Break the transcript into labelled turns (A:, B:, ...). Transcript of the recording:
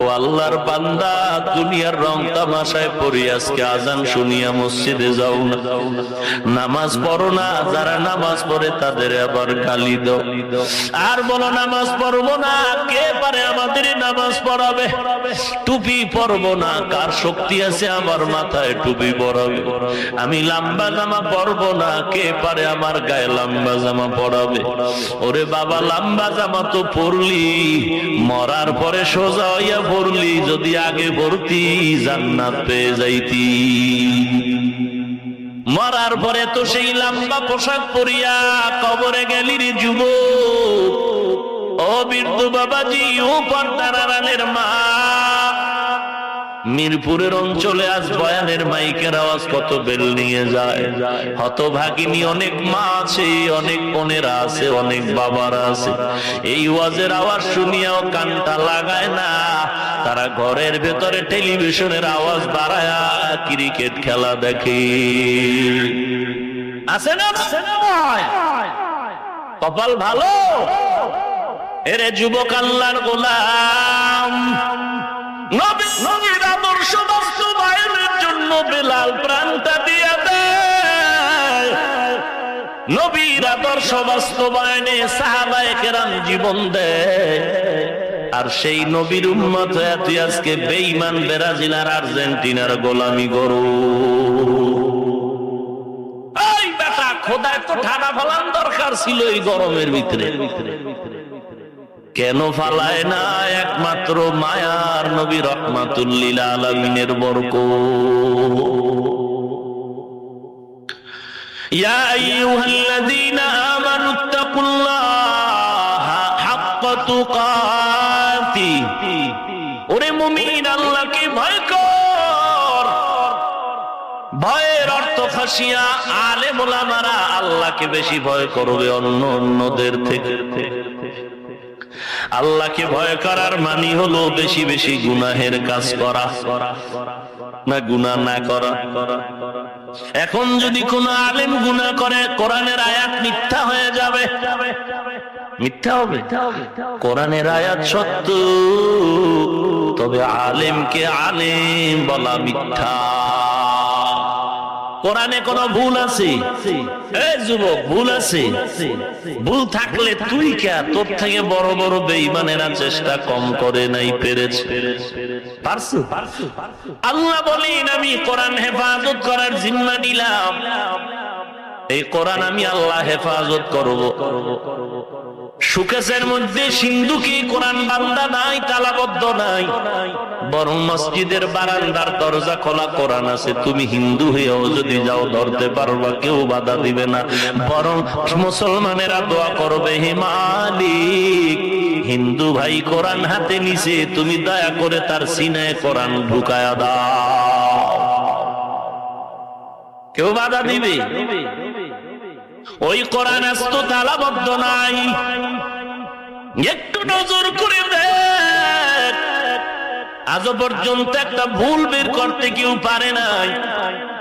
A: আল্লাহর বান্দা, দুনিয়ার রং তামাশায় পড়ি, আজকে আজান শুনিয়া মসজিদে যাও না। নামাজ পড়ো না, যারা নামাজ পড়ে তাদের আবার গালি দাও। আর বলো, নামাজ পড়ব না, কে পারে আমাদের নামাজ পড়াবে? টুপি পরবো না, কার শক্তি আছে আমার মাথায় টুপি পরাবে? আমি লম্বা জামা পরবো না, কে পারে আমার গায়ে লম্বা জামা পরাবে? ওরে বাবা, লম্বা জামা তো পরলি, মরার পরে সোজা হইয়া পড়লি, যদি আগে পড়তি, জান্নাত পেয়ে যাইতি। মরার পরে তো সেই লম্বা পোশাক পরিয়া কবরে গেলি রে যুব ও বৃদ্ধ বাবাজি, ও পর্দার আড়ালের মা। মিরপুরের অঞ্চলে আজ বয়ানের মাইকের আওয়াজ কত বেল নিয়ে যায়। হতভাগিনী অনেক মা আছে, অনেক বোনেরা আছে, অনেক বাবারা আছে। এই ওয়াজের আওয়াজ শুনিয়াও কানটা লাগায় না। তারা ঘরের ভেতরে টেলিভিশনের আওয়াজ বাড়ায় ক্রিকেট খেলা দেখে। আছে না কপাল ভালো? এরে যুবক আল্লাহর গোলাম। নবীর আদর্শ বাস্তবায়নে সাহাবায়ে কেরাম জীবন দেয়। আর সেই নবীর উম্মত হয়ে তুই আজকে বেঈমান, ব্রাজিল আর আর্জেন্টিনার গোলামি গরু। দরকার ছিল এই গরমের ভিতরে। কেন ফালায় না একমাত্র মায়ার নবী রহমাতুল্লিল আলমিনের বরক ইয়া আইয়ুহাল্লাযীনা আমানু তাকুল্লাহা হাক্কা তুকাতি ওরে মুমিন, আল্লাহকে ভয় কর। ভয়ের অর্থ আরে আলে মোলামারা আল্লাহকে বেশি ভয় করবে অন্য অন্যদের থেকে। আল্লাহকে ভয় করার মানি হলো বেশি বেশি গুনাহের কাজ করা। না গুনাহ না করা। এখন যদি কোন আলেম গুনা করে, কোরআনের আয়াত মিথ্যা হয়ে যাবে। মিথ্যা হবে? কোরআনের আয়াত সত্য। তবে আলেমকে আলেম বলা মিথ্যা। কোরআনে কোন ভুল আছে? এই যুবক ভুল আছে? ভুল থাকলে তুই কে? তোর থেকে বড় বড় বেঈমানেরা চেষ্টা কম করে নাই পেরেছে পারছ। আল্লাহ বলেন আমি কোরআন হেফাজত করার জিম্মা নিলাম। এই কোরআন আমি আল্লাহ হেফাজত করব। সুকেশের মধ্যে সিন্ধু কি কোরআন বান্দা নাই, তালাবদ্ধ নাই। বরং মসজিদের বারান্দার দরজা খোলা কোরআন আছে। তুমি হিন্দু হয়েও যদি যাও, ধরতে পারবা, কেউ বাধা দিবে না। বরং মুসলমানেরা দোয়া করবে, হে মালিক, হিন্দু ভাই, কোরআন হাতে নিছে। তুমি দয়া করে তার সিনায় কোরআন ঢুকায়া দাও। কেউ বাধা দিবে? ওই কোরআন আস্ত তালাবদ্ধ নাই। একটু নজর করে দেখ। আজ পর্যন্ত একটা ভুল বের করতে কেউ পারে নাই।